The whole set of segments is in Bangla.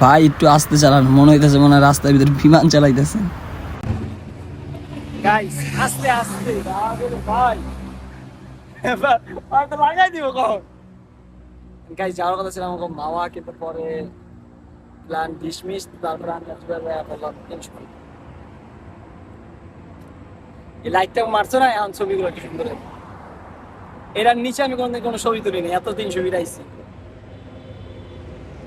ভাই একটু আস্তে চালান মনে হইতেছে মনে হয় রাস্তার ভিতরে বিমান চালাইতেছে। গাইস আস্তে আস্তে। ভাই। এবার আর তো লাগাই দিব কখন? গাইস যাওয়ার কথা ছিল আমাকে মাওয়া কিন্তু পরে প্ল্যান ডিসমিস তারপরে আমি আসলে এই লাইটটা মারছো না এখন ছবিগুলো কি সুন্দর এটার নিচে আমি কোনদিন কোনো ছবি তুলিনি এত দিন ছবি আইছি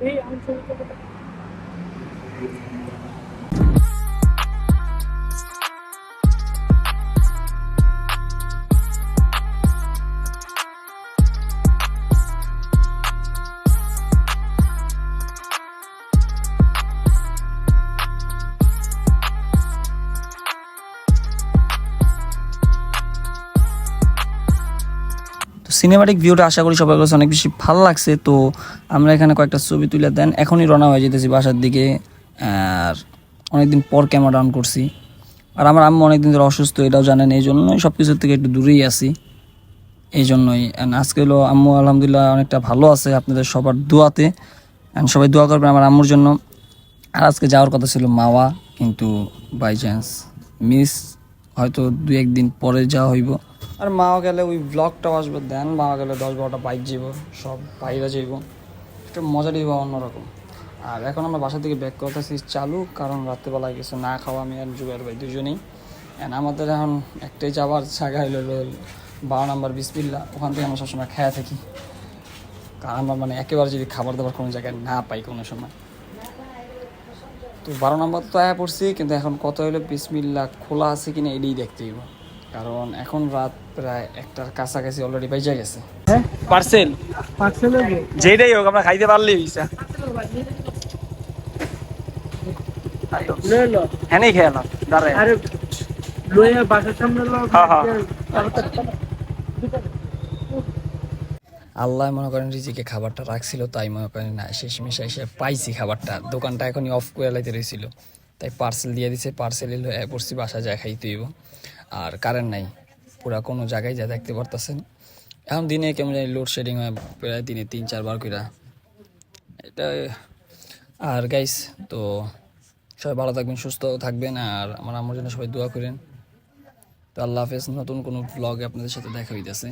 এই আমি সিনেমাটিক ভিউটা আশা করি সবার কাছে অনেক বেশি ভালো লাগছে। তো আমরা এখানে কয়েকটা ছবি তুলে দেন। এখনই রওনা হয়ে যেতেছি বাসার দিকে। আর অনেকদিন পর ক্যামেরা ডাউন করছি। আর আমার আম্মু অনেকদিন ধরে অসুস্থ, এটাও জানেন, এই জন্যই সব কিছুর থেকে একটু দূরেই আছি। এই জন্যই। আজকে হলো আম্মু আলহামদুলিল্লাহ অনেকটা ভালো আছে আপনাদের সবার দোয়াতে। And সবাই দোয়া করবেন আমার আম্মুর জন্য। আর আজকে যাওয়ার কথা ছিল মাওয়া, কিন্তু বাই চান্স মিস হয়তো দু একদিন পরে যাওয়া হইব। আর মাওয়া গেলে ওই ব্লগটাও আসবে, দেন মাওয়া গেলে দশ বারোটা বাইক যাব, সব বাইরে যাইব একটা মজা দিব অন্যরকম। আর এখন আমরা বাসা থেকে ব্যাক করতেছি চালু, কারণ রাত্রেবেলা কিছু না খাওয়া আমি আর জুগার ভাই দুজনেই। অ্যান্ড আমাদের এখন একটাই যাওয়ার জায়গা হলো বারো নম্বর বিসপিল্লা ওখান থেকে আমরা সবসময় খেয়ে থাকি। কারণ আমরা মানে একেবারে যদি খাবার দাবার কোনো জায়গায় না পাই কোনো সময়। তো বারো নম্বর তো আয়া পড়ছি, কিন্তু এখন কত হলো বিসমিল্লা, খোলা আছে কিনা এটাই দেখতে হইব। কারণ এখন রাত প্রায় একটার কাছাকাছি অলরেডি বাইজা গেছে। পার্সেল? যেটাই হোক আমরা খাইতে হ্যাঁ খেয়ে নাও দাঁড়ায়। আরে লইয়া বাসার সামনে লো। হ্যাঁ, হ্যাঁ। আল্লাহ মনে করেন রিজিকে খাবারটা রাখছিল তাই মনে করেন না শেষমেশ এসে পাইছি খাবারটা। দোকানটা এখনই অফ করে লাইতে রয়েছিল তাই পার্সেল দিয়ে দিছে পার্সেল এলো এ পড়ছি বাসা যায় খাইতে হইব। আর কারেন্ট নাই। পুরা কোনো জায়গায় যা দেখতে পারতেছেন। এখন দিনে কেমন জানি লোডশেডিং হয়, প্রায় দিনে তিন চারবার করে এটা, আর গাইস তো সবাই ভালো থাকবেন, সুস্থ থাকবেন, আর আমার আমার জন্য সবাই দোয়া করেন। তো আল্লাহ হাফেজ, নতুন কোনো ব্লগে আপনাদের সাথে দেখা হইতেছে।